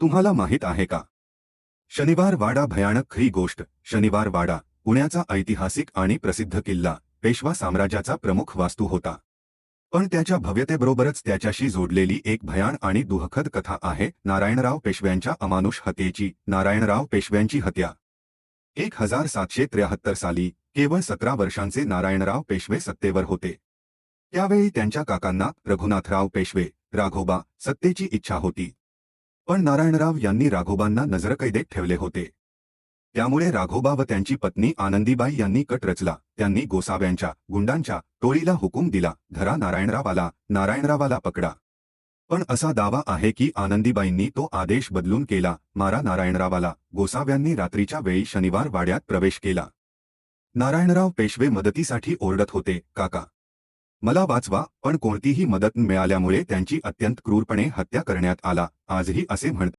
तुम्हाला माहीत आहे का? शनिवार वाडा भयानक ही गोष्ट. शनिवार वाडा पुण्याचा ऐतिहासिक आणि प्रसिद्ध किल्ला पेशवा साम्राज्याचा प्रमुख वास्तू होता. पण त्याच्या भव्यतेबरोबरच त्याच्याशी जोडलेली एक भयान आणि दुःखद कथा आहे नारायणराव पेशव्यांच्या अमानुष हत्येची नारायणराव पेशव्यांची हत्या. एक हजार सातशे त्र्याहत्तर साली केवळ सतरा वर्षांचे नारायणराव पेशवे सत्तेवर होते. त्यावेळी त्यांच्या काकांना रघुनाथराव पेशवे राघोबा सत्तेची इच्छा होती. पण नारायणराव यांनी राघोबांना नजरकैदेत ठेवले होते. त्यामुळे राघोबा व त्यांची पत्नी आनंदीबाई यांनी कट रचला. त्यांनी गोसाव्यांच्या गुंडांच्या टोळीला हुकूम दिला. धरा नारायणरावाला नारायणरावाला पकडा. पण असा दावा आहे की आनंदीबाईंनी तो आदेश बदलून केला. मारा नारायणरावाला. गोसाव्यांनी रात्रीच्या वेळी शनिवार वाड्यात प्रवेश केला. नारायणराव पेशवे मदतीसाठी ओरडत होते. काका मला वाचवा पण कोणतीही मदत मिळाल्यामुळे त्यांची अत्यंत क्रूरपणे हत्या करण्यात आला. आजही असे म्हणत